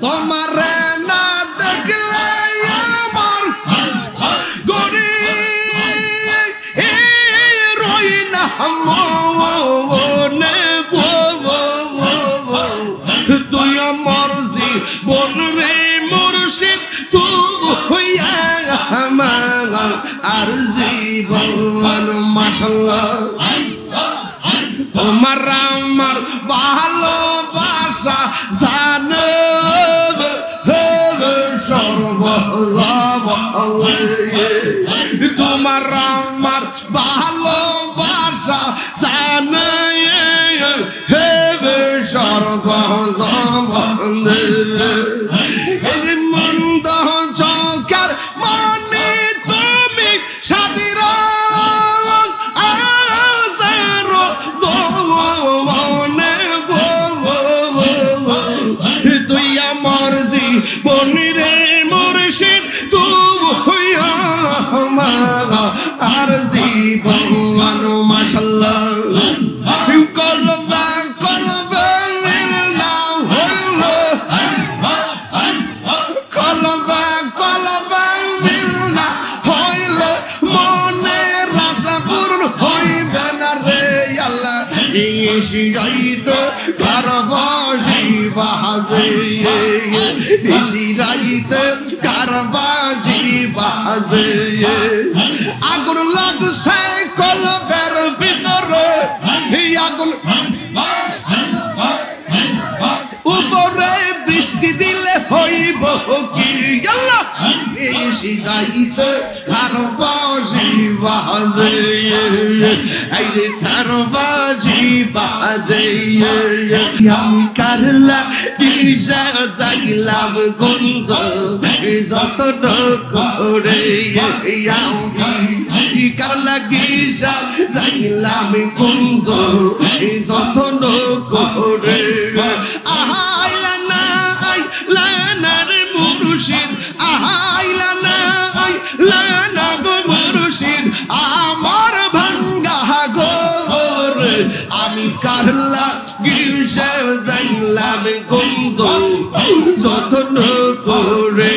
তোমার না দেখলে আমার গরি রই না তুই আমার জীবন রে মুর্শিদ তুই আমার আর জীবন মাসাল্লাহ তোমার আমার ভালোবাসা তোমার আমার ভালোবাসা আমার আর জীবন মাশাল্লাহ কলবা ইসি যাইত ঘর বাসি বাজে। ইসি যাইত ঘর বাসি বাজে। আগুন লাগছে কলবের ভিতরে। আগুন উপরে বৃষ্টি দিলে হইব কি? এই সিদাইত কারবাজি বাজে। এই রে কারবাজি বাজে। আমি কারলা ইসা জাগলাম গুঞ্জ যত করে আমি কারলা গিসা জাগলাম গুঞ্জ যত করে আহাইলা না আইলা না রে মুর্শিদ আহাইলা না আমি কারলা গঞ্জ যতন করে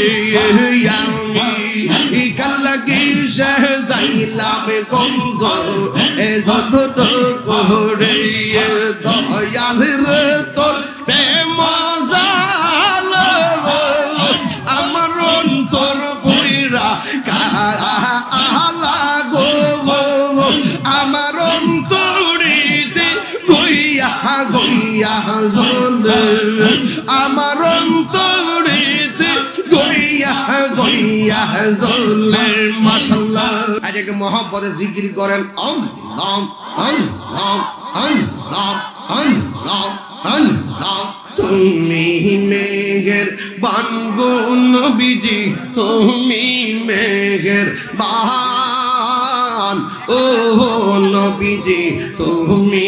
আমি যতন করে দয়াল রে তোর আমার অন্তর বইরা আলা গো। আমার জলে আমার অন্তরিতে গইয়া গইয়া জলে মাশাল্লাহ আজ একটা মহব্বতে জিকির করেন অম নাম অম নাম অম নাম অম নাম অম নাম। তুমি মেঘের বানগুন বিজি তুমি মেঘের বান ও নবীজি, তুমি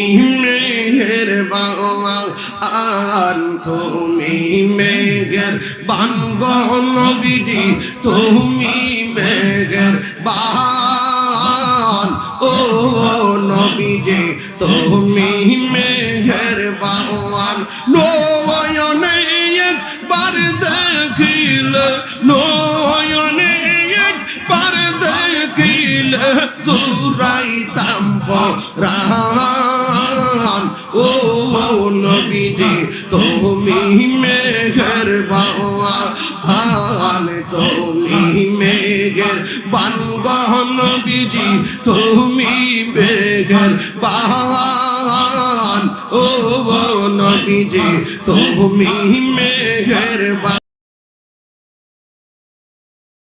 মেঘের বান তুমি মেঘের বানগুন নবীজি তুমি মেঘের বান ও নবীজি তুমি মেঘের বান নয়নে একবার দেখিলে, নয়নে একবার দেখিলে চুরাইতাম রান ও নবীজি তুমি মেঘের বান তুমি মেঘের বান গহন বিজি তুমি মেঘের বান ও নবীজি তুমি মেঘের